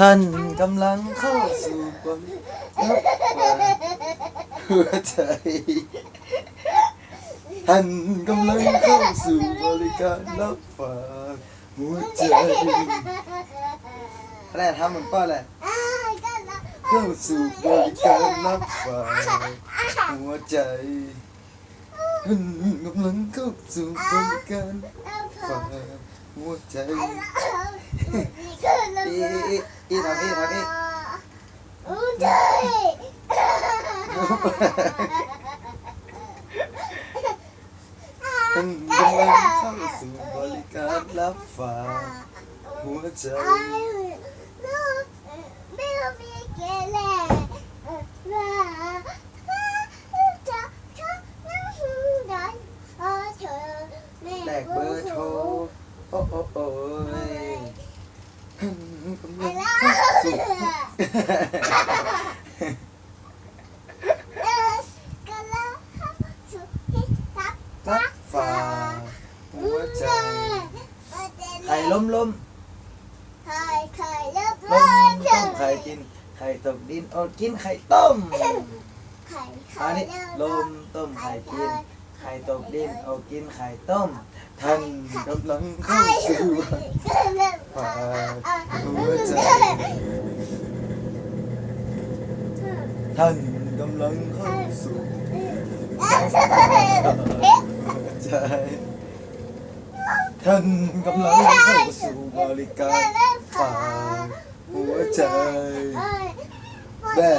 ท่านกำลังเข้าสู่บนรับฝากหัวใจ ท่านกำลังเข้าสู่บริการรับฝากหัวใจอะไรทำเหมือนป้าแหละเข้าสู่บริการรับฝากหัวใจท่านกำลังเข้าสู่บริการฝากหัวใจ อีอีอีทำอีทำอีท่านกำลังเข้าสู่บริการรับฝากหัวใจแลกเบอร์โทรโอ้โอ้โอ้ยท่านกำลังเข้า สู่รับฝากหัวใจไข่ล้มล้มไข่ไข่แล้วล้มต้มไข่กินไข่ตกดินอดกินไข่ต้มไข่อันนี้ลมต้มไข่กินไข่ตกดินอดกินไข่ต้มท่านกำลังเข้าสู่ฝากหัวใจ ท่านกำลังเข้าสู่หัวใจท่านกำลังเข้าสู่บริการฝากหัวใจแม่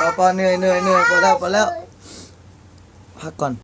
พอพอเหนื่อยเหนื่อยเหนื่อยพอแล้วพอแล้วพักก่อน